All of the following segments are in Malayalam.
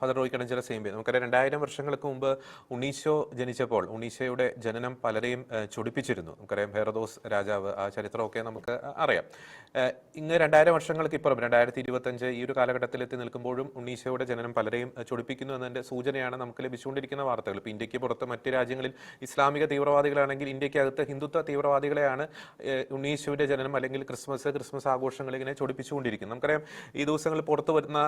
ഫാദർ റോയ് സെയിം സെയിംബെ നമുക്കറിയാം രണ്ടായിരം വർഷങ്ങൾക്ക് മുമ്പ് ഉണ്ണീശോ ജനിച്ചപ്പോൾ ഉണ്ണീശോയുടെ ജനനം പലരെയും ചൊടിപ്പിച്ചിരുന്നു. നമുക്കറിയാം ഹെറദോസ് രാജാവ് ആ ചരിത്രമൊക്കെ നമുക്ക് അറിയാം. ഇങ്ങ് രണ്ടായിരം വർഷങ്ങൾക്ക് ഇപ്പുറം രണ്ടായിരത്തി ഇരുപത്തഞ്ച് ഈ ഒരു കാലഘട്ടത്തിൽ എത്തി നിൽക്കുമ്പോഴും ഉണ്ണീശോയുടെ ജനനം പലരെയും ചൊടിപ്പിക്കുന്നു എന്നതിന്റെ സൂചനയാണ് നമുക്ക് ലഭിച്ചുകൊണ്ടിരിക്കുന്ന വാർത്തകൾ. ഇപ്പോൾ ഇന്ത്യയ്ക്ക് പുറത്ത് മറ്റ് രാജ്യങ്ങളിൽ ഇസ്ലാമിക തീവ്രവാദികളാണെങ്കിൽ ഇന്ത്യക്കകത്ത് ഹിന്ദുത്വ തീവ്രവാദികളെയാണ് ഉണ്ണീശോയുടെ ജനനം അല്ലെങ്കിൽ ക്രിസ്മസ് ക്രിസ്മസ് ആഘോഷങ്ങൾ ഇങ്ങനെ ചൊടിപ്പിച്ചുകൊണ്ടിരിക്കുന്നത്. നമുക്കറിയാം ഈ ദിവസങ്ങളിൽ പുറത്തു വരുന്ന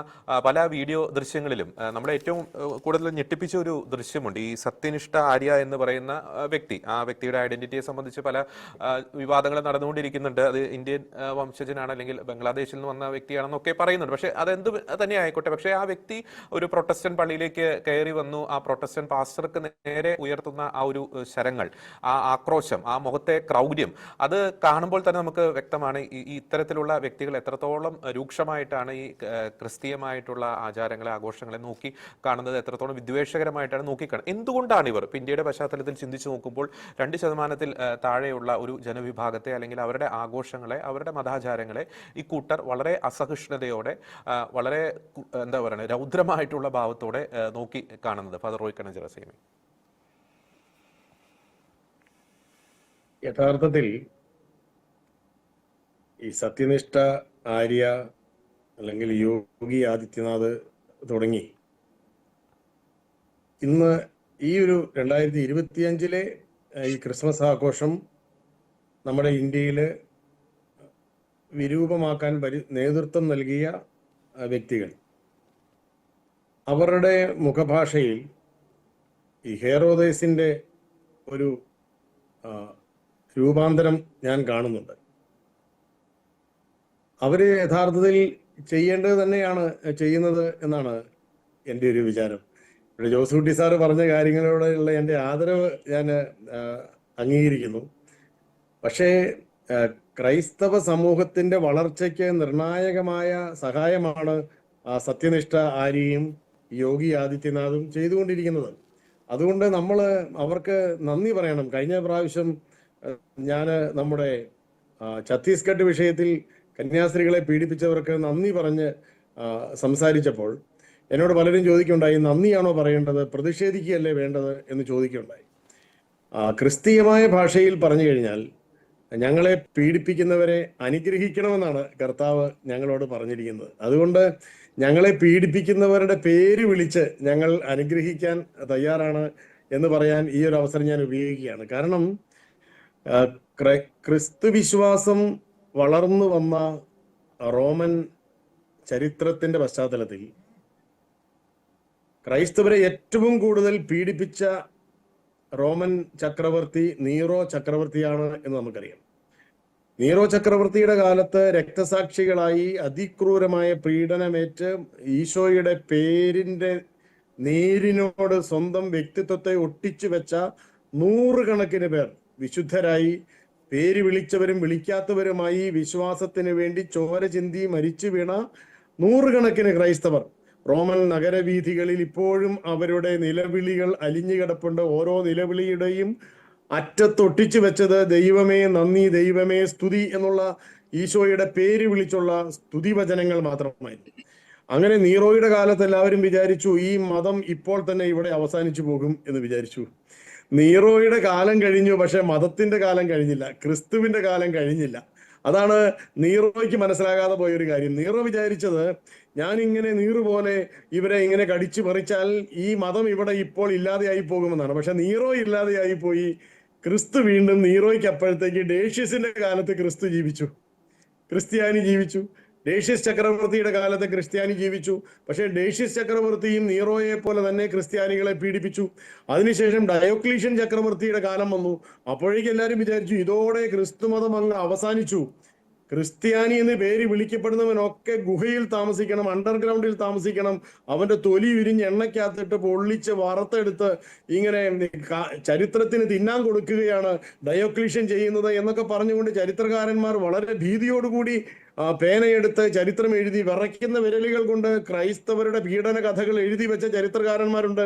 പല വീഡിയോ ദൃശ്യങ്ങളിലും ആ, നമ്മളെ ഏറ്റവും കൂടുതൽ ഞെട്ടിപ്പിച്ച ഒരു ദൃശ്യമുണ്ട്. ഈ സത്യനിഷ്ഠ ആര്യ എന്ന് പറയുന്ന വ്യക്തി. ആ വ്യക്തിയുടെ ഐഡന്റിറ്റിയെ സംബന്ധിച്ച് പല വിവാദങ്ങൾ നടന്നുകൊണ്ടിരിക്കുന്നുണ്ട്. അത് ഇന്ത്യൻ വംശജനാണ് അല്ലെങ്കിൽ ബംഗ്ലാദേശിൽ നിന്ന് വന്ന വ്യക്തിയാണെന്നൊക്കെ പറയുന്നുണ്ട്. പക്ഷേ അതെന്ത് തന്നെ ആയിക്കോട്ടെ. പക്ഷേ ആ വ്യക്തി ഒരു പ്രൊട്ടസ്റ്റന്റ് പള്ളിയിലേക്ക് കയറി വന്നു. ആ പ്രൊട്ടസ്റ്റന്റ് പാസ്റ്റർക്ക് നേരെ ഉയർത്തുന്ന ആ ഒരു ശരങ്ങൾ ആ ആക്രോശം ആ മുഖത്തെ ക്രൗര്യം അത് കാണുമ്പോൾ തന്നെ നമുക്ക് വ്യക്തമാണ് ഈ ഇത്തരത്തിലുള്ള വ്യക്തികൾ എത്രത്തോളം രൂക്ഷമായിട്ടാണ് ഈ ക്രിസ്തീയമായിട്ടുള്ള ആചാരങ്ങളെ ആഘോഷങ്ങളെ നോക്കി കാണുന്നത് എത്രത്തോളം വിദ്വേഷകരമായിട്ടാണ് നോക്കിക്കാണുന്നത്. എന്തുകൊണ്ടാണ് ഇവർ ഇപ്പം ഇന്ത്യയുടെ പശ്ചാത്തലത്തിൽ ചിന്തിച്ചു നോക്കുമ്പോൾ രണ്ട് ശതമാനത്തിൽ താഴെയുള്ള ഒരു ജനവിഭാഗത്തെ അല്ലെങ്കിൽ അവരുടെ ആഘോഷങ്ങളെ അവരുടെ മതാചാരങ്ങളെ ഈ കൂട്ടർ വളരെ അസഹിഷ്ണുതയോടെ വളരെ എന്താ പറയുക രൗദ്രമായിട്ടുള്ള ഭാവത്തോടെ നോക്കി കാണുന്നത്. ഫാദർ റോയ് കണഞ്ചിറ യഥാർത്ഥത്തിൽ ഈ സത്യനിഷ്ഠ ആര്യ അല്ലെങ്കിൽ യോഗി ആദിത്യനാഥ് തുടങ്ങി ഇന്ന് ഈ ഒരു രണ്ടായിരത്തി ഇരുപത്തിയഞ്ചിലെ ഈ ക്രിസ്മസ് ആഘോഷം നമ്മുടെ ഇന്ത്യയിൽ വിരൂപമാക്കാൻ പരി നേതൃത്വം നൽകിയ വ്യക്തികൾ. അവരുടെ മുഖഭാഷയിൽ ഈ ഹെയറോദേസിന്റെ ഒരു രൂപാന്തരം ഞാൻ കാണുന്നുണ്ട്. അവർ യഥാർത്ഥത്തിൽ ചെയ്യേണ്ടത് തന്നെയാണ് ചെയ്യുന്നത് എന്നാണ് എന്റെ ഒരു വിചാരം. ഇവിടെ ജോസൂട്ടി സാറ് പറഞ്ഞ കാര്യങ്ങളോടുള്ള എന്റെ ആദരവ് ഞാൻ അംഗീകരിക്കുന്നു. പക്ഷേ ക്രൈസ്തവ സമൂഹത്തിന്റെ വളർച്ചയ്ക്ക് നിർണായകമായ സഹായമാണ് സത്യനിഷ്ഠ ആര്യയും യോഗി ആദിത്യനാഥും ചെയ്തുകൊണ്ടിരിക്കുന്നത്. അതുകൊണ്ട് നമ്മൾ അവർക്ക് നന്ദി പറയണം. കഴിഞ്ഞ പ്രാവശ്യം ഞാൻ നമ്മുടെ ഛത്തീസ്ഗഡ് വിഷയത്തിൽ കന്യാസ്ത്രീകളെ പീഡിപ്പിച്ചവർക്ക് നന്ദി പറഞ്ഞ് സംസാരിച്ചപ്പോൾ എന്നോട് പലരും ചോദിക്കുണ്ടായി നന്ദിയാണോ പറയേണ്ടത് പ്രതിഷേധിക്കുകയല്ലേ വേണ്ടത് എന്ന് ചോദിക്കുകയുണ്ടായി ആ, ക്രിസ്തീയമായ ഭാഷയിൽ പറഞ്ഞു കഴിഞ്ഞാൽ ഞങ്ങളെ പീഡിപ്പിക്കുന്നവരെ അനുഗ്രഹിക്കണമെന്നാണ് കർത്താവ് ഞങ്ങളോട് പറഞ്ഞിരിക്കുന്നത്. അതുകൊണ്ട് ഞങ്ങളെ പീഡിപ്പിക്കുന്നവരുടെ പേര് വിളിച്ച് ഞങ്ങൾ അനുഗ്രഹിക്കാൻ തയ്യാറാണ് എന്ന് പറയാൻ ഈ ഒരു അവസരം ഞാൻ ഉപയോഗിക്കുകയാണ്. കാരണം ക്രിസ്തു വിശ്വാസം വളർന്നു വന്ന റോമൻ ചരിത്രത്തിന്റെ പശ്ചാത്തലത്തിൽ ക്രൈസ്തവരെ ഏറ്റവും കൂടുതൽ പീഡിപ്പിച്ച റോമൻ ചക്രവർത്തി നീറോ ചക്രവർത്തിയാണ് എന്ന് നമുക്കറിയാം. നീറോ ചക്രവർത്തിയുടെ കാലത്ത് രക്തസാക്ഷികളായി അതിക്രൂരമായ പീഡനമേറ്റ് ഈശോയുടെ പേരിന്റെ നേരിനോട് സ്വന്തം വ്യക്തിത്വത്തെ ഒട്ടിച്ചു വെച്ച നൂറുകണക്കിന് പേർ വിശുദ്ധരായി പേര് വിളിച്ചവരും വിളിക്കാത്തവരുമായി വിശ്വാസത്തിന് വേണ്ടി ചോര ചിന്തി മരിച്ചു വീണ നൂറുകണക്കിന് ക്രൈസ്തവർ റോമൻ നഗരവീഥികളിൽ ഇപ്പോഴും അവരുടെ നിലവിളികൾ അലിഞ്ഞു കിടപ്പുണ്ട്. ഓരോ നിലവിളിയുടെയും അറ്റത്തൊട്ടിച്ചു വെച്ചത് ദൈവമേ നന്ദി ദൈവമേ സ്തുതി എന്നുള്ള ഈശോയുടെ പേര് വിളിച്ചുള്ള സ്തുതി വചനങ്ങൾ മാത്രമായിരുന്നു. അങ്ങനെ നീറോയുടെ കാലത്ത് എല്ലാവരും വിചാരിച്ചു ഈ മതം ഇപ്പോൾ തന്നെ ഇവിടെ അവസാനിച്ചു പോകും എന്ന് വിചാരിച്ചു. നീറോയുടെ കാലം കഴിഞ്ഞു പക്ഷെ മതത്തിന്റെ കാലം കഴിഞ്ഞില്ല ക്രിസ്തുവിന്റെ കാലം കഴിഞ്ഞില്ല. അതാണ് നീറോയ്ക്ക് മനസ്സിലാകാതെ പോയൊരു കാര്യം. നീറോ വിചാരിച്ചത് ഞാൻ ഇങ്ങനെ നീറു പോലെ ഇവരെ ഇങ്ങനെ കടിച്ചു പറിച്ചാൽ ഈ മതം ഇവിടെ ഇപ്പോൾ ഇല്ലാതെയായി പോകുമെന്നാണ്. പക്ഷെ നീറോ ഇല്ലാതെയായി പോയി. ക്രിസ്തു വീണ്ടും നീറോയ്ക്ക് അപ്പോഴത്തേക്ക് ഡേഷ്യസിന്റെ കാലത്ത് ക്രിസ്തു ജീവിച്ചു. ക്രിസ്ത്യാനി ജീവിച്ചു. ഡേഷ്യസ് ചക്രവർത്തിയുടെ കാലത്ത് ക്രിസ്ത്യാനി ജീവിച്ചു. പക്ഷേ ഡേഷ്യസ് ചക്രവർത്തിയും നീറോയെ പോലെ തന്നെ ക്രിസ്ത്യാനികളെ പീഡിപ്പിച്ചു. അതിനുശേഷം ഡയോക്ലീഷ്യൻ ചക്രവർത്തിയുടെ കാലം വന്നു. അപ്പോഴേക്കും എല്ലാവരും വിചാരിച്ചു ഇതോടെ ക്രിസ്തുമതം അങ്ങ് അവസാനിച്ചു. ക്രിസ്ത്യാനി എന്ന് പേര് വിളിക്കപ്പെടുന്നവനൊക്കെ ഗുഹയിൽ താമസിക്കണം അണ്ടർഗ്രൗണ്ടിൽ താമസിക്കണം. അവന്റെ തൊലി ഉരിഞ്ഞ് എണ്ണയ്ക്കകത്തിട്ട് പൊള്ളിച്ച് വറുത്തെടുത്ത് ഇങ്ങനെ ചരിത്രത്തിന് തിന്നാൻ കൊടുക്കുകയാണ് ഡയോക്ലീഷൻ ചെയ്യുന്നത് എന്നൊക്കെ പറഞ്ഞുകൊണ്ട് ചരിത്രകാരന്മാർ വളരെ ഭീതിയോടുകൂടി പേനയെടുത്ത് ചരിത്രം എഴുതി വിറയ്ക്കുന്ന വിരലുകൾ കൊണ്ട് ക്രൈസ്തവരുടെ പീഡന കഥകൾ എഴുതി വെച്ച ചരിത്രകാരന്മാരുണ്ട്.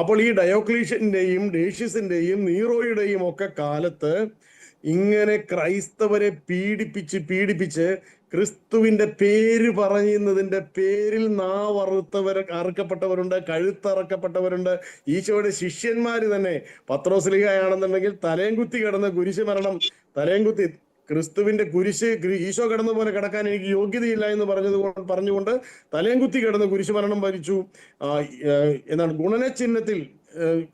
അപ്പോൾ ഈ ഡയോക്ലീഷന്റെയും ഡേഷ്യസിന്റെയും നീറോയുടെയും ഒക്കെ കാലത്ത് ഇങ്ങനെ ക്രൈസ്തവരെ പീഡിപ്പിച്ച് പീഡിപ്പിച്ച് ക്രിസ്തുവിന്റെ പേര് പറയുന്നതിന്റെ പേരിൽ നാവ് അറുത്തവർ അറുക്കപ്പെട്ടവരുണ്ട് കഴുത്തറക്കപ്പെട്ടവരുണ്ട്. ഈശോയുടെ ശിഷ്യന്മാര് തന്നെ പത്രോസ്ലിഹയാണെന്നുണ്ടെങ്കിൽ തലയും കുത്തി കിടന്ന കുരിശ് മരണം തലയും കുത്തി ക്രിസ്തുവിന്റെ കുരിശ് ഈശോ കിടന്ന പോലെ കിടക്കാൻ എനിക്ക് യോഗ്യതയില്ല എന്ന് പറഞ്ഞത് പറഞ്ഞുകൊണ്ട് തലയും കുത്തി കിടന്ന് കുരിശ് മരണം ഭരിച്ചു എന്താണ് ഗുണനചിഹ്നത്തിൽ ചിഹ്നത്തിൽ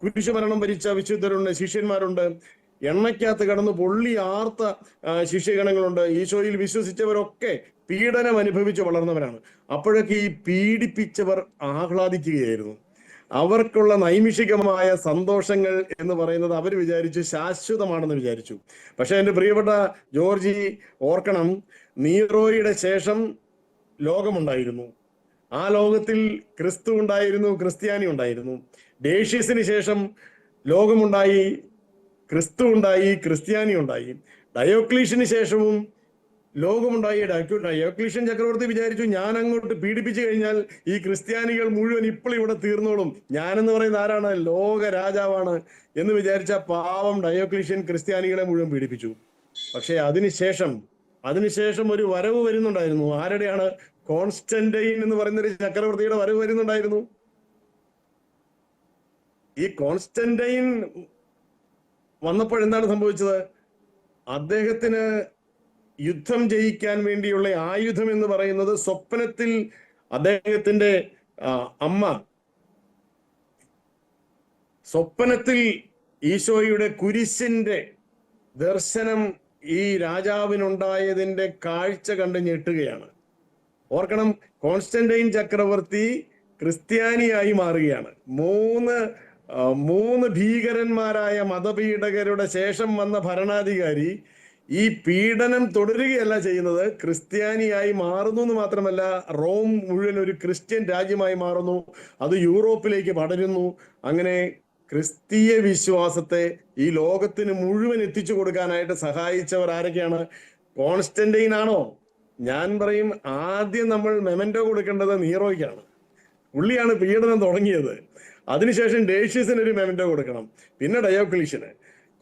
കുരിശ് മരണം ഭരിച്ച വിശുദ്ധരുണ്ട് ശിഷ്യന്മാരുണ്ട്. എണ്ണയ്ക്കകത്ത് കടന്ന് പൊള്ളി ആർത്ത ശിഷ്യഗണങ്ങളുണ്ട്. ഈശോയിൽ വിശ്വസിച്ചവരൊക്കെ പീഡനം അനുഭവിച്ച് വളർന്നവരാണ്. അപ്പോഴൊക്കെ ഈ പീഡിപ്പിച്ചവർ ആഹ്ലാദിക്കുകയായിരുന്നു. അവർക്കുള്ള നൈമിഷികമായ സന്തോഷങ്ങൾ എന്ന് പറയുന്നത് അവർ വിചാരിച്ചു ശാശ്വതമാണെന്ന് വിചാരിച്ചു. പക്ഷെ എന്റെ പ്രിയപ്പെട്ട ജോർജി ഓർക്കണം നീറോയുടെ ശേഷം ലോകമുണ്ടായിരുന്നു. ആ ലോകത്തിൽ ക്രിസ്തു ഉണ്ടായിരുന്നു ക്രിസ്ത്യാനി ഉണ്ടായിരുന്നു. ഡേഷ്യസിന് ശേഷം ലോകമുണ്ടായി ക്രിസ്തു ഉണ്ടായി ക്രിസ്ത്യാനി ഉണ്ടായി. ഡയോക്ലീഷന് ശേഷവും ലോകമുണ്ടായി ഡയോ- ഡയോക്ലീഷ്യൻ ചക്രവർത്തി വിചാരിച്ചു ഞാൻ അങ്ങോട്ട് പീഡിപ്പിച്ചു കഴിഞ്ഞാൽ ഈ ക്രിസ്ത്യാനികൾ മുഴുവൻ ഇപ്പോൾ ഇവിടെ തീർന്നോളും. ഞാനെന്ന് പറയുന്ന ആരാണ്? ലോക രാജാവാണ് എന്ന് വിചാരിച്ച പാവം ഡയോക്ലീഷ്യൻ ക്രിസ്ത്യാനികളെ മുഴുവൻ പീഡിപ്പിച്ചു. പക്ഷെ അതിനുശേഷം അതിനുശേഷം ഒരു വരവ് വരുന്നുണ്ടായിരുന്നു. ആരുടെയാണ്? കോൺസ്റ്റന്റൈൻ എന്ന് പറയുന്ന ഒരു ചക്രവർത്തിയുടെ വരവ് വരുന്നുണ്ടായിരുന്നു. ഈ കോൺസ്റ്റന്റൈൻ വന്നപ്പോൾ എന്താണ് സംഭവിച്ചത്? അദ്ദേഹത്തിന് യുദ്ധം ജയിക്കാൻ വേണ്ടിയുള്ള ആയുധം എന്ന് പറയുന്നത് സ്വപ്നത്തിൽ അദ്ദേഹത്തിന്റെ അമ്മ. സ്വപ്നത്തിൽ ഈശോയുടെ കുരിശിന്റെ ദർശനം ഈ രാജാവിനുണ്ടായതിന്റെ കാഴ്ച കണ്ട് ഞെട്ടുകയാണ്. ഓർക്കണം കോൺസ്റ്റന്റൈൻ ചക്രവർത്തി ക്രിസ്ത്യാനിയായി മാറുകയാണ്. മൂന്ന് മൂന്ന് ഭീകരന്മാരായ മതപീഡകരുടെ ശേഷം വന്ന ഭരണാധികാരി ഈ പീഡനം തുടരുകയല്ല ചെയ്യുന്നത്. ക്രിസ്ത്യാനിയായി മാറുന്നു എന്ന് മാത്രമല്ല റോം മുഴുവൻ ഒരു ക്രിസ്ത്യൻ രാജ്യമായി മാറുന്നു. അത് യൂറോപ്പിലേക്ക് പടരുന്നു. അങ്ങനെ ക്രിസ്തീയ വിശ്വാസത്തെ ഈ ലോകത്തിന് മുഴുവൻ എത്തിച്ചു കൊടുക്കാനായിട്ട് സഹായിച്ചവർ ആരൊക്കെയാണ്? കോൺസ്റ്റന്റൈൻ ആണോ ഞാൻ പറയും ആദ്യം നമ്മൾ മെമന്റോ കൊടുക്കേണ്ടത് നീറോയ്ക്കാണ്. പുള്ളിയാണ് പീഡനം തുടങ്ങിയത്. അതിനുശേഷം ഡേഷ്യസിന് ഒരു മെമന്റോ കൊടുക്കണം. പിന്നെ ഡയോക്ലീഷ്യന്.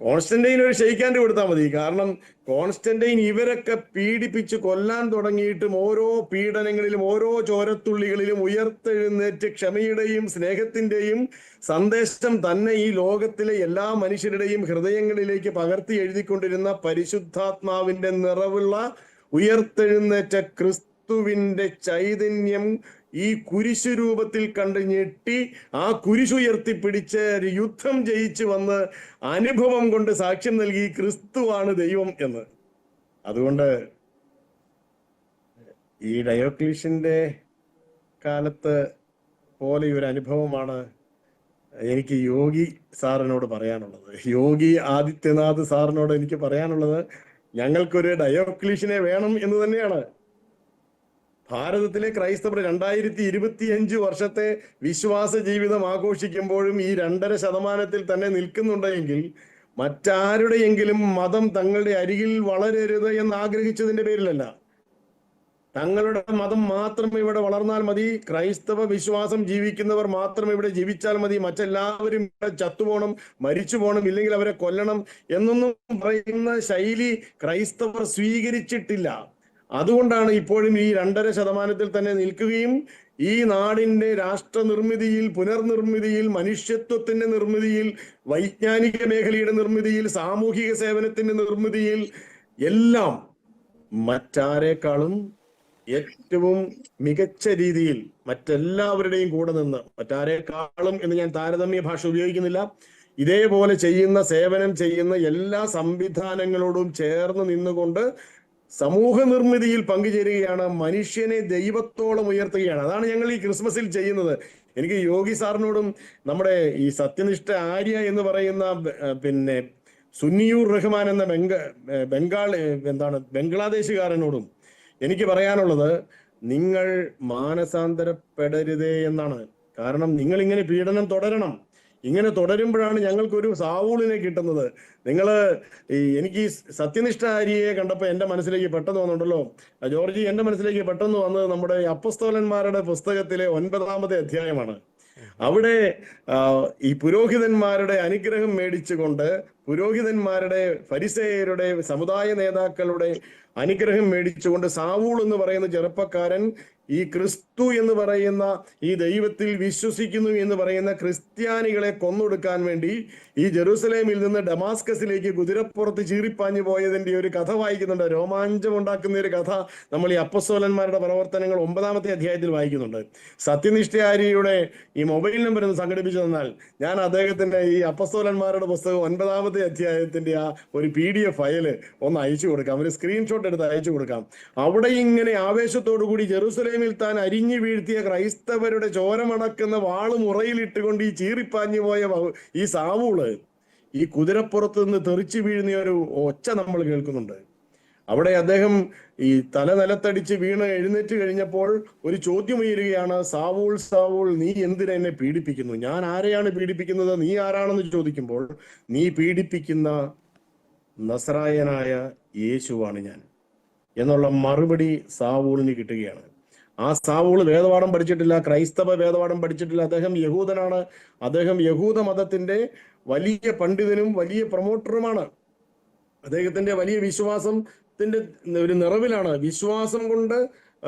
കോൺസ്റ്റന്റൈൻ ഒരു ഷെയ്ക്കാൻഡ് കൊടുത്താൽ മതി. കാരണം കോൺസ്റ്റന്റൈൻ ഇവരൊക്കെ പീഡിപ്പിച്ച് കൊല്ലാൻ തുടങ്ങിയിട്ടും ഓരോ പീഡനങ്ങളിലും ഓരോ ചോരത്തുള്ളികളിലും ഉയർത്തെഴുന്നേറ്റ് ക്ഷമയുടെയും സ്നേഹത്തിന്റെയും സന്ദേശം തന്നെ ഈ ലോകത്തിലെ എല്ലാ മനുഷ്യരുടെയും ഹൃദയങ്ങളിലേക്ക് പകർത്തി എഴുതിക്കൊണ്ടിരുന്ന പരിശുദ്ധാത്മാവിന്റെ നിറവുള്ള ഉയർത്തെഴുന്നേറ്റ ക്രിസ്തുവിന്റെ ചൈതന്യം ഈ കുരിശു രൂപത്തിൽ കണ്ട് ഞെട്ടി ആ കുരിശുയർത്തിപ്പിടിച്ച് ഒരു യുദ്ധം ജയിച്ചു വന്ന് അനുഭവം കൊണ്ട് സാക്ഷ്യം നൽകി ക്രിസ്തുവാണ് ദൈവം എന്ന്. അതുകൊണ്ട് ഈ ഡയോക്ലീഷിന്റെ കാലത്ത് പോലെ ഒരു അനുഭവമാണ് എനിക്ക് യോഗി സാറിനോട് പറയാനുള്ളത്. യോഗി ആദിത്യനാഥ് സാറിനോട് എനിക്ക് പറയാനുള്ളത് ഞങ്ങൾക്കൊരു ഡയോക്ലീഷ്യനെ വേണം എന്ന് തന്നെയാണ്. ഭാരതത്തിലെ ക്രൈസ്തവർ രണ്ടായിരത്തി ഇരുപത്തി അഞ്ച് വർഷത്തെ വിശ്വാസ ജീവിതം ആഘോഷിക്കുമ്പോഴും ഈ രണ്ടര ശതമാനത്തിൽ തന്നെ നിൽക്കുന്നുണ്ടെങ്കിൽ മറ്റാരുടെയെങ്കിലും മതം തങ്ങളുടെ അരികിൽ വളരരുത് എന്ന് ആഗ്രഹിച്ചതിന്റെ പേരിലല്ല. തങ്ങളുടെ മതം മാത്രം ഇവിടെ വളർന്നാൽ മതി ക്രൈസ്തവ വിശ്വാസം ജീവിക്കുന്നവർ മാത്രം ഇവിടെ ജീവിച്ചാൽ മതി മറ്റെല്ലാവരും ഇവിടെ ചത്തുപോകണം മരിച്ചു പോകണം ഇല്ലെങ്കിൽ അവരെ കൊല്ലണം എന്നൊന്നും പറയുന്ന ശൈലി ക്രൈസ്തവർ സ്വീകരിച്ചിട്ടില്ല. അതുകൊണ്ടാണ് ഇപ്പോഴും ഈ രണ്ടര ശതമാനത്തിൽ തന്നെ നിൽക്കുകയും ഈ നാടിന്റെ രാഷ്ട്ര നിർമ്മിതിയിൽ പുനർനിർമ്മിതിയിൽ മനുഷ്യത്വത്തിന്റെ നിർമ്മിതിയിൽ വൈജ്ഞാനിക മേഖലയുടെ നിർമ്മിതിയിൽ സാമൂഹിക സേവനത്തിന്റെ നിർമ്മിതിയിൽ എല്ലാം മറ്റാരേക്കാളും ഏറ്റവും മികച്ച രീതിയിൽ മറ്റെല്ലാവരുടെയും കൂടെ നിന്ന് മറ്റാരേക്കാളും എന്ന് ഞാൻ താരതമ്യ ഭാഷ ഉപയോഗിക്കുന്നില്ല. ഇതേപോലെ ചെയ്യുന്ന സേവനം ചെയ്യുന്ന എല്ലാ സംവിധാനങ്ങളോടും ചേർന്ന് നിന്നുകൊണ്ട് സമൂഹ നിർമ്മിതിയിൽ പങ്കുചേരുകയാണ് മനുഷ്യനെ ദൈവത്തോളം ഉയർത്തുകയാണ്. അതാണ് ഞങ്ങൾ ഈ ക്രിസ്മസിൽ ചെയ്യുന്നത്. എനിക്ക് യോഗി സാറിനോടും നമ്മുടെ ഈ സത്യനിഷ്ഠ ആര്യ എന്ന് പറയുന്ന പിന്നെ സുന്നിയൂർ റഹ്മാൻ എന്ന ബംഗ ബംഗാൾ എന്താണ് ബംഗ്ലാദേശുകാരനോടും എനിക്ക് പറയാനുള്ളത് നിങ്ങൾ മാനസാന്തരപ്പെടരുതേ എന്നാണ്. കാരണം നിങ്ങൾ ഇങ്ങനെ പീഡനം തുടരണം. ഇങ്ങനെ തുടരുമ്പോഴാണ് ഞങ്ങൾക്കൊരു സാവൂളിനെ കിട്ടുന്നത്. നിങ്ങൾ ഈ എനിക്ക് ഈ സത്യനിഷ്ഠ ആര്യയെ കണ്ടപ്പോൾ എന്റെ മനസ്സിലേക്ക് പെട്ടെന്ന് വന്നുണ്ടല്ലോ. ജോർജി എന്റെ മനസ്സിലേക്ക് പെട്ടെന്ന് വന്നത് നമ്മുടെ അപ്പസ്തോലന്മാരുടെ പുസ്തകത്തിലെ ഒൻപതാമത്തെ അധ്യായമാണ്. അവിടെ ഈ പുരോഹിതന്മാരുടെ അനുഗ്രഹം മേടിച്ചുകൊണ്ട് പുരോഹിതന്മാരുടെ ഫരിസേയരുടെ സമുദായ നേതാക്കളുടെ അനുഗ്രഹം മേടിച്ചുകൊണ്ട് സാവൂൾ എന്ന് പറയുന്ന ചെറുപ്പക്കാരൻ ഈ ക്രിസ്തു എന്ന് പറയുന്ന ഈ ദൈവത്തിൽ വിശ്വസിക്കുന്നു എന്ന് പറയുന്ന ക്രിസ്ത്യാനികളെ കൊന്നൊടുക്കാൻ വേണ്ടി ഈ ജെറൂസലേമിൽ നിന്ന് ഡമാസ്കസിലേക്ക് കുതിരപ്പുറത്ത് ചീറിപ്പാഞ്ഞു പോയതിന്റെ ഒരു കഥ വായിക്കുന്നുണ്ട്. രോമാഞ്ചം ഉണ്ടാക്കുന്ന ഒരു കഥ നമ്മൾ ഈ അപ്പസ്തോലന്മാരുടെ പ്രവർത്തനങ്ങൾ ഒമ്പതാമത്തെ അധ്യായത്തിൽ വായിക്കുന്നുണ്ട്. സത്യനിഷ്ഠയാരിയുടെ ഈ മൊബൈൽ നമ്പർ ഒന്ന് സംഘടിപ്പിച്ചു തന്നാൽ ഞാൻ അദ്ദേഹത്തിന്റെ ഈ അപ്പസ്തോലന്മാരുടെ പുസ്തകം ഒൻപതാമത്തെ അധ്യായത്തിന്റെ ആ ഒരു പി ഡി എഫ് ഫയൽ ഒന്ന് അയച്ചു കൊടുക്കാം. ഒരു സ്ക്രീൻഷോട്ട് എടുത്ത് അയച്ചു കൊടുക്കാം. അവിടെ ഇങ്ങനെ ആവേശത്തോടു കൂടി ജെറുസലേമിൽ താൻ അരിഞ്ഞു വീഴ്ത്തിയ ക്രൈസ്തവരുടെ ചോരമണക്കുന്ന വാൾ മുറയിലിട്ടുകൊണ്ട് ഈ ചീറിപ്പാഞ്ഞു പോയ ഈ സാവൂൾ ഈ കുതിരപ്പുറത്ത് നിന്ന് തെറിച്ചു വീഴുന്ന ഒരു ഒച്ച നമ്മൾ കേൾക്കുന്നുണ്ട്. അവിടെ അദ്ദേഹം ഈ തല നിലത്തടിച്ച് വീണ് എഴുന്നേറ്റ് കഴിഞ്ഞപ്പോൾ ഒരു ചോദ്യം ഉയരുകയാണ് സാവൂൾ സാവൂൾ നീ എന്തിനെ എന്നെ പീഡിപ്പിക്കുന്നു? ഞാൻ ആരെയാണ് പീഡിപ്പിക്കുന്നത്? നീ ആരാണെന്ന് ചോദിക്കുമ്പോൾ നീ പീഡിപ്പിക്കുന്ന നസറായനായ യേശുവാണ് ഞാൻ. എന്നുള്ള മറുപടി സാവൂളിന് കിട്ടുകയാണ്. ആ സാവൂൾ വേദപാഠം പഠിച്ചിട്ടില്ല ക്രൈസ്തവ വേദപാഠം പഠിച്ചിട്ടില്ല. അദ്ദേഹം യഹൂദനാണ്. അദ്ദേഹം യഹൂദ മതത്തിന്റെ വലിയ പണ്ഡിതനും വലിയ പ്രൊമോട്ടറുമാണ്. അദ്ദേഹത്തിന്റെ വലിയ വിശ്വാസത്തിന്റെ ഒരു നിറവിലാണ് വിശ്വാസം കൊണ്ട്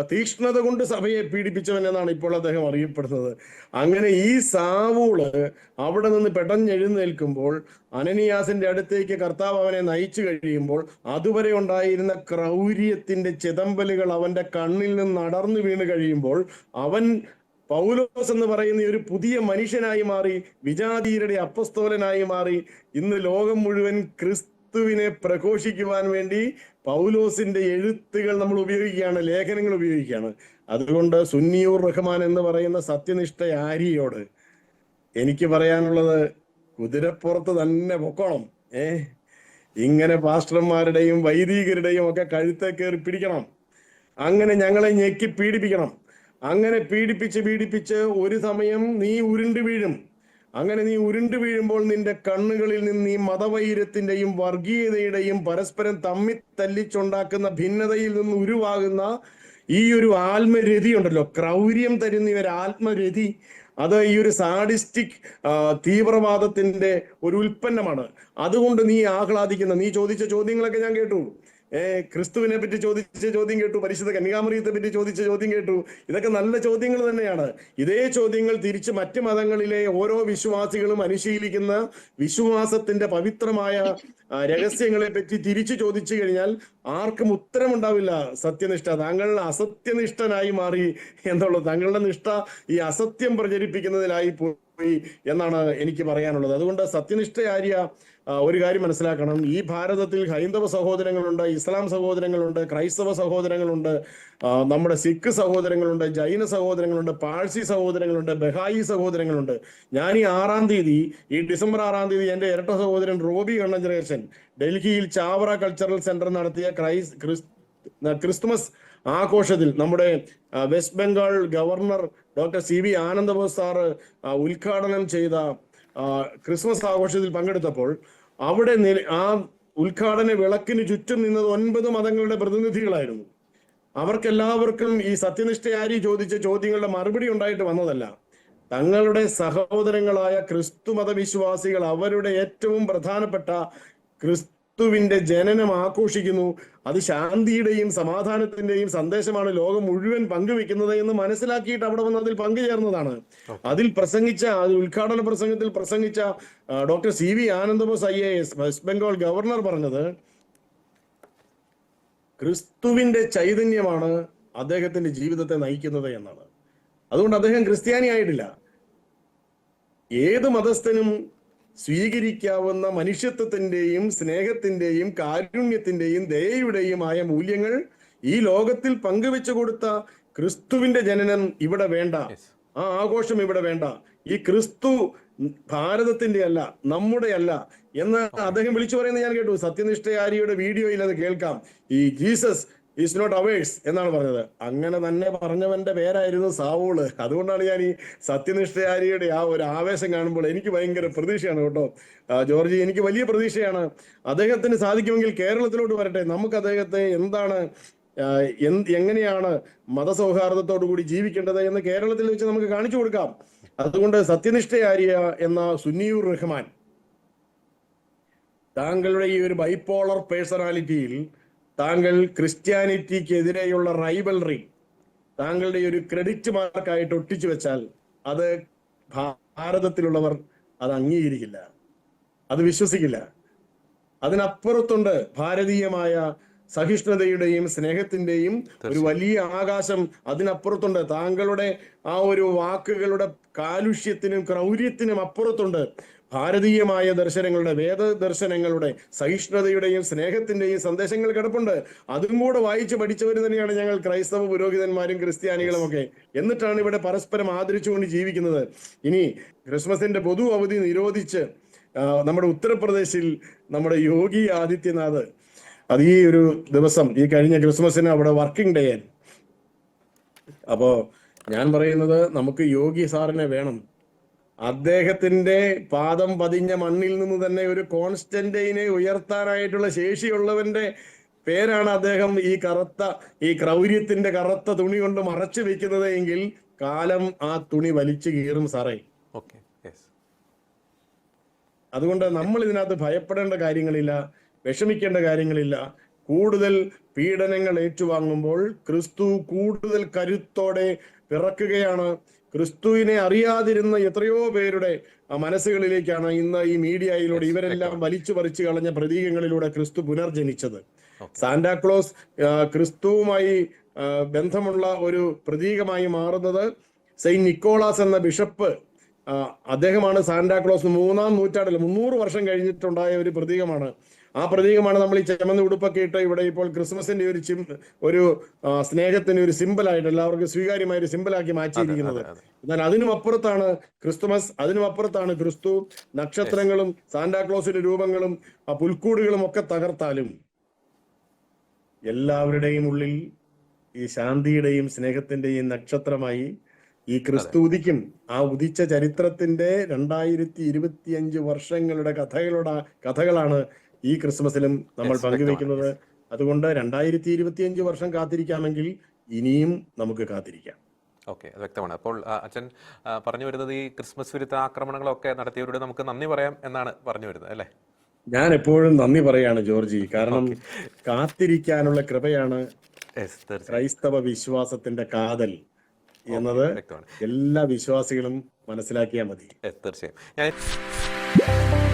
തീക്ഷ്ണത കൊണ്ട് സഭയെ പീഡിപ്പിച്ചവൻ എന്നാണ് ഇപ്പോൾ അദ്ദേഹം അറിയപ്പെടുന്നത്. അങ്ങനെ ഈ സാവൂൾ അവിടെ നിന്ന് പെട്ടെന്നെഴുന്നേൽക്കുമ്പോൾ അനനിയാസിന്റെ അടുത്തേക്ക് കർത്താവ് അവനെ നയിച്ചു കഴിയുമ്പോൾ അതുവരെ ഉണ്ടായിരുന്ന ക്രൗര്യത്തിന്റെ ചിതമ്പലുകൾ അവന്റെ കണ്ണിൽ നിന്ന് അടർന്നു വീണ് കഴിയുമ്പോൾ അവൻ പൗലോസ് എന്ന് പറയുന്ന ഒരു പുതിയ മനുഷ്യനായി മാറി വിജാതീയരുടെ അപ്പസ്തോലനായി മാറി ഇന്ന് ലോകം മുഴുവൻ ക്രിസ്തുവിനെ പ്രഘോഷിക്കുവാൻ വേണ്ടി പൗലോസിന്റെ എഴുത്തുകൾ നമ്മൾ ഉപയോഗിക്കുകയാണ് ലേഖനങ്ങൾ ഉപയോഗിക്കുകയാണ്. അതുകൊണ്ട് സുന്നിയൂർ റഹ്മാൻ എന്ന് പറയുന്ന സത്യനിഷ്ഠ ആര്യയോട് എനിക്ക് പറയാനുള്ളത് കുതിരപ്പുറത്ത് തന്നെ പൊക്കോണം. ഏ? ഇങ്ങനെ പാസ്റ്റർമാരുടെയും വൈദികരുടെയും ഒക്കെ കഴുത്തെ കയറി പിടിക്കണം. അങ്ങനെ ഞങ്ങളെ ഞെക്കി പീഡിപ്പിക്കണം. അങ്ങനെ പീഡിപ്പിച്ച് പീഡിപ്പിച്ച് ഒരു സമയം നീ ഉരുണ്ടു വീഴും. അങ്ങനെ നീ ഉരുണ്ടു വീഴുമ്പോൾ നിന്റെ കണ്ണുകളിൽ നിന്ന് ഈ മതവൈരത്തിന്റെയും വർഗീയതയുടെയും പരസ്പരം തമ്മി തല്ലിച്ചുണ്ടാക്കുന്ന ഭിന്നതയിൽ നിന്ന് ഉരുവാകുന്ന ഈ ഒരു ആത്മരതി ഉണ്ടല്ലോ. ക്രൗര്യം തരുന്ന ഒരു ആത്മരതി അത് ഈ ഒരു സാഡിസ്റ്റിക് തീവ്രവാദത്തിന്റെ ഒരു ഉൽപ്പന്നമാണ്. അതുകൊണ്ട് നീ ആഹ്ലാദിക്കുന്ന നീ ചോദിച്ച ചോദ്യങ്ങളൊക്കെ ഞാൻ കേട്ടു. ക്രിസ്തുവിനെ പറ്റി ചോദിച്ച ചോദ്യം കേട്ടു പരിശുദ്ധ കന്യാമറിയത്തെ പറ്റി ചോദിച്ച ചോദ്യം കേട്ടു. ഇതൊക്കെ നല്ല ചോദ്യങ്ങൾ തന്നെയാണ്. ഇതേ ചോദ്യങ്ങൾ തിരിച്ച് മറ്റ് മതങ്ങളിലെ ഓരോ വിശ്വാസികളും അനുശീലിക്കുന്ന വിശ്വാസത്തിന്റെ പവിത്രമായ രഹസ്യങ്ങളെ പറ്റി തിരിച്ചു ചോദിച്ചു കഴിഞ്ഞാൽ ആർക്കും ഉത്തരമുണ്ടാവില്ല. സത്യനിഷ്ഠ താങ്കൾ അസത്യനിഷ്ഠനായി മാറി എന്നുള്ളത്. താങ്കളുടെ നിഷ്ഠ ഈ അസത്യം പ്രചരിപ്പിക്കുന്നതിലായി പോയി എന്നാണ് എനിക്ക് പറയാനുള്ളത്. അതുകൊണ്ട് സത്യനിഷ്ഠയാര്യ ഒരു കാര്യം മനസ്സിലാക്കണം. ഈ ഭാരതത്തിൽ ഹൈന്ദവ സഹോദരങ്ങളുണ്ട് ഇസ്ലാം സഹോദരങ്ങളുണ്ട് ക്രൈസ്തവ സഹോദരങ്ങളുണ്ട് നമ്മുടെ സിഖ് സഹോദരങ്ങളുണ്ട് ജൈന സഹോദരങ്ങളുണ്ട് പാഴ്സി സഹോദരങ്ങളുണ്ട് ബഹായി സഹോദരങ്ങളുണ്ട്. ഞാൻ ഈ ആറാം തീയതി ഈ ഡിസംബർ ആറാം തീയതി എന്റെ ഇരട്ട സഹോദരൻ റോബി കണ്ണഞ്ചരേശൻ ഡൽഹിയിൽ ചാവറ കൾച്ചറൽ സെന്റർ നടത്തിയ ക്രൈസ് ക്രിസ് ക്രിസ്തുമസ് ആഘോഷത്തിൽ നമ്മുടെ West Bengal governor doctor C V Anandabose sir ഉദ്ഘാടനം ചെയ്ത ക്രിസ്മസ് ആഘോഷത്തിൽ പങ്കെടുത്തപ്പോൾ അവിടെ ആ ഉദ്ഘാടന വിളക്കിന് ചുറ്റും നിന്നത് ഒൻപത് മതങ്ങളുടെ പ്രതിനിധികളായിരുന്നു. അവർക്കെല്ലാവർക്കും ഈ സത്യനിഷ്ഠയാരി ചോദിച്ച ചോദ്യങ്ങളുടെ മറുപടി ഉണ്ടായിട്ട് വന്നതല്ല. തങ്ങളുടെ സഹോദരങ്ങളായ ക്രിസ്തു മതവിശ്വാസികൾ അവരുടെ ഏറ്റവും പ്രധാനപ്പെട്ട ക്രിസ്തുവിന്റെ ജനനം ആഘോഷിക്കുന്നു. അത് ശാന്തിയുടെയും സമാധാനത്തിന്റെയും സന്ദേശമാണ് ലോകം മുഴുവൻ പങ്കുവെക്കുന്നത് എന്ന് മനസ്സിലാക്കിയിട്ട് അവിടെ വന്ന് അതിൽ പങ്കുചേർന്നതാണ്. അതിൽ പ്രസംഗിച്ച അത് ഉദ്ഘാടന പ്രസംഗത്തിൽ പ്രസംഗിച്ച doctor C V Anandabose I A S West Bengal governor പറഞ്ഞത് ക്രിസ്തുവിന്റെ ചൈതന്യമാണ് അദ്ദേഹത്തിന്റെ ജീവിതത്തെ നയിക്കുന്നത് എന്നാണ്. അതുകൊണ്ട് അദ്ദേഹം ക്രിസ്ത്യാനി ആയിട്ടില്ല ഏത് മതസ്ഥനും സ്വീകരിക്കാവുന്ന സ്നേഹത്തിന്റെയും കാരുണ്യത്തിന്റെയും ദയയുടെയും ദയയുടെയുമായ മൂല്യങ്ങൾ ഈ ലോകത്തിൽ പങ്കുവെച്ചു കൊടുത്ത ക്രിസ്തുവിന്റെ ജനനം ഇവിടെ വേണ്ട. ആ ആഘോഷം ഇവിടെ വേണ്ട. ഈ ക്രിസ്തു ഭാരതത്തിന്റെ അല്ല നമ്മുടെ അല്ല എന്ന് അദ്ദേഹം വിളിച്ചു പറയുന്നത് ഞാൻ കേട്ടു. സത്യനിഷ്ഠയാരിയുടെ വീഡിയോയിൽ അത് കേൾക്കാം. ഈ ജീസസ് ഈസ് നോട്ട് അവേഴ്സ് എന്നാണ് പറഞ്ഞത്. അങ്ങനെ തന്നെ പറഞ്ഞവന്റെ പേരായിരുന്നു സാവൂൾ. അതുകൊണ്ടാണ് ഞാൻ ഈ സത്യനിഷ്ഠയാരിയുടെ ആ ഒരു ആവേശം കാണുമ്പോൾ എനിക്ക് ഭയങ്കര പ്രതീക്ഷയാണ് കേട്ടോ. ജോർജി എനിക്ക് വലിയ പ്രതീക്ഷയാണ്. അദ്ദേഹത്തിന് സാധിക്കുമെങ്കിൽ കേരളത്തിലോട്ട് വരട്ടെ. നമുക്ക് അദ്ദേഹത്തെ എന്താണ് എങ്ങനെയാണ് മതസൗഹാർദ്ദത്തോടു കൂടി ജീവിക്കേണ്ടത് എന്ന് കേരളത്തിൽ വെച്ച് നമുക്ക് കാണിച്ചു കൊടുക്കാം. അതുകൊണ്ട് സത്യനിഷ്ഠയാരിയ എന്ന സുന്നിയൂർ റഹ്മാൻ താങ്കളുടെ ഈ ഒരു ബൈപ്പോളർ പേഴ്സണാലിറ്റിയിൽ താങ്കൾ ക്രിസ്ത്യാനിറ്റിക്കെതിരെയുള്ള റൈബൽറി താങ്കളുടെ ഒരു ക്രെഡിറ്റ് മാർക്കായിട്ട് ഒട്ടിച്ചു വെച്ചാൽ അത് ഭാരതത്തിലുള്ളവർ അത് അംഗീകരിക്കില്ല. അത് വിശ്വസിക്കില്ല. അതിനപ്പുറത്തുണ്ട് ഭാരതീയമായ സഹിഷ്ണുതയുടെയും സ്നേഹത്തിന്റെയും ഒരു വലിയ ആകാശം. അതിനപ്പുറത്തുണ്ട് താങ്കളുടെ ആ ഒരു വാക്കുകളുടെ കാലുഷ്യത്തിനും ക്രൗര്യത്തിനും അപ്പുറത്തുണ്ട് ഭാരതീയമായ ദർശനങ്ങളുടെ വേദ ദർശനങ്ങളുടെ സഹിഷ്ണുതയുടെയും സ്നേഹത്തിന്റെയും സന്ദേശങ്ങൾ കിടപ്പുണ്ട്. അതും കൂടെ വായിച്ച് പഠിച്ചവർ തന്നെയാണ് ഞങ്ങൾ ക്രൈസ്തവ പുരോഹിതന്മാരും ക്രിസ്ത്യാനികളും ഒക്കെ. എന്നിട്ടാണ് ഇവിടെ പരസ്പരം ആദരിച്ചുകൊണ്ട് ജീവിക്കുന്നത്. ഇനി ക്രിസ്മസിന്റെ പൊതു അവധി നിരോധിച്ച് നമ്മുടെ ഉത്തർപ്രദേശിൽ നമ്മുടെ യോഗി ആദിത്യനാഥ് അത് ഈ ഒരു ദിവസം ഈ കഴിഞ്ഞ ക്രിസ്മസിന് അവിടെ വർക്കിംഗ് ഡേ ആയിരുന്നു. അപ്പോ ഞാൻ പറയുന്നത് നമുക്ക് യോഗി സാറിനെ വേണം. അദ്ദേഹത്തിന്റെ പാദം പതിഞ്ഞ മണ്ണിൽ നിന്ന് തന്നെ ഒരു കോൺസ്റ്റന്റൈനെ ഉയർത്താനായിട്ടുള്ള ശേഷിയുള്ളവന്റെ പേരാണ് അദ്ദേഹം ഈ കറുത്ത ഈ ക്രൗര്യത്തിന്റെ കറുത്ത തുണി കൊണ്ട് മറച്ചു വെക്കുന്നത് എങ്കിൽ കാലം ആ തുണി വലിച്ചു കീറും സാറേ. അതുകൊണ്ട് നമ്മൾ ഇതിനകത്ത് ഭയപ്പെടേണ്ട കാര്യങ്ങളില്ല വിഷമിക്കേണ്ട കാര്യങ്ങളില്ല. കൂടുതൽ പീഡനങ്ങൾ ഏറ്റുവാങ്ങുമ്പോൾ ക്രിസ്തു കൂടുതൽ കരുത്തോടെ പിറക്കുകയാണ്. ക്രിസ്തുവിനെ അറിയാതിരുന്ന എത്രയോ പേരുടെ മനസ്സുകളിലേക്കാണ് ഇന്ന് ഈ മീഡിയയിലൂടെ ഇവരെല്ലാം വലിച്ചു പറിച്ചു കളഞ്ഞ പ്രതീകങ്ങളിലൂടെ ക്രിസ്തു പുനർജനിച്ചത്. സാന്റാക്ലോസ് ക്രിസ്തുവുമായി ബന്ധമുള്ള ഒരു പ്രതീകമായി മാറുന്നത് സെയിന്റ് നിക്കോളാസ് എന്ന ബിഷപ്പ് അദ്ദേഹമാണ് സാന്റാക്ലോസ് മൂന്നാം നൂറ്റാണ്ടിൽ മുന്നൂറ് വർഷം കഴിഞ്ഞിട്ടുണ്ടായ ഒരു പ്രതീകമാണ്. ആ പ്രതീകമാണ് നമ്മൾ ഈ ചെമന്ന ഉടുപ്പൊക്കെ ഇട്ട് ഇവിടെ ഇപ്പോൾ ക്രിസ്മസിന്റെ ഒരു ചിം ഒരു സ്നേഹത്തിന്റെ സ്നേഹത്തിന് ഒരു സിമ്പിളായിട്ട് എല്ലാവർക്കും സ്വീകാര്യമായ ഒരു സിമ്പിളാക്കി മാറ്റിയിരിക്കുന്നത്. എന്നാൽ അതിനും അപ്പുറത്താണ് ക്രിസ്തുമസ് അതിനും അപ്പുറത്താണ് ക്രിസ്തു. നക്ഷത്രങ്ങളും സാന്റാക്ലോസിന്റെ രൂപങ്ങളും ആ പുൽക്കൂടുകളും ഒക്കെ തകർത്താലും എല്ലാവരുടെയും ഉള്ളിൽ ഈ ശാന്തിയുടെയും സ്നേഹത്തിന്റെയും നക്ഷത്രമായി ഈ ക്രിസ്തു ഉദിക്കും ആ ഉദിച്ച ചരിത്രത്തിന്റെ രണ്ടായിരത്തി ഇരുപത്തിയഞ്ച് വർഷങ്ങളുടെ കഥകളുടെ കഥകളാണ് ഈ ക്രിസ്മസിലും നമ്മൾ പങ്കുവെക്കുന്നത് അതുകൊണ്ട് രണ്ടായിരത്തി ഇരുപത്തിയഞ്ച് വർഷം കാത്തിരിക്കാമെങ്കിൽ ഇനിയും നമുക്ക് കാത്തിരിക്കാം. ഓക്കെ അത് വ്യക്തമാണ്. അപ്പോൾ അച്ഛൻ പറഞ്ഞു വരുന്നത് ഈ ക്രിസ്മസ് വിരുദ്ധ ആക്രമണങ്ങളൊക്കെ നടത്തിയവരോട് നമുക്ക് നന്ദി പറയാം എന്നാണ് പറഞ്ഞു വരുന്നത് അല്ലേ? ഞാൻ എപ്പോഴും നന്ദി പറയാണ് ജോർജി. കാരണം കാത്തിരിക്കാനുള്ള കൃപയാണ് ക്രൈസ്തവ വിശ്വാസത്തിന്റെ കാതൽ. എന്നത് എല്ലാ വിശ്വാസികളും മനസ്സിലാക്കിയാൽ മതി. തീർച്ചയായും.